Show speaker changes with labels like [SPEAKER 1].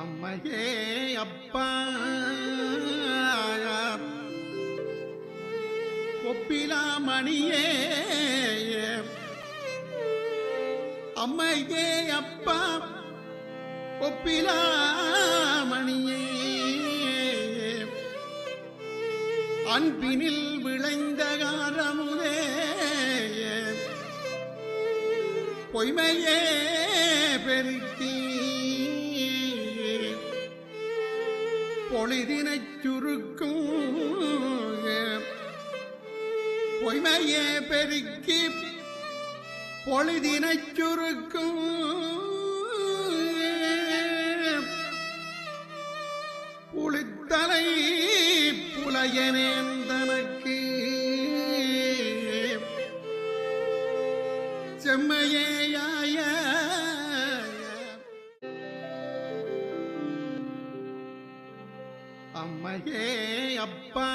[SPEAKER 1] அம்மையே அப்பா. ஒப்பிலா மணியே அம்மையே அப்பா. ஒப்பிலாமணியே. அன்பினில் விளைந்த காரமுதே பொய்மையே பெருக்கி பொழுதினைச் சுருக்கும் பொய்மையே பெருக்கி பொழுதினைச் சுருக்கும் புளித்தலை புலையனேன் தனக்கு செம்மையேயாய அம்மையே அப்பா.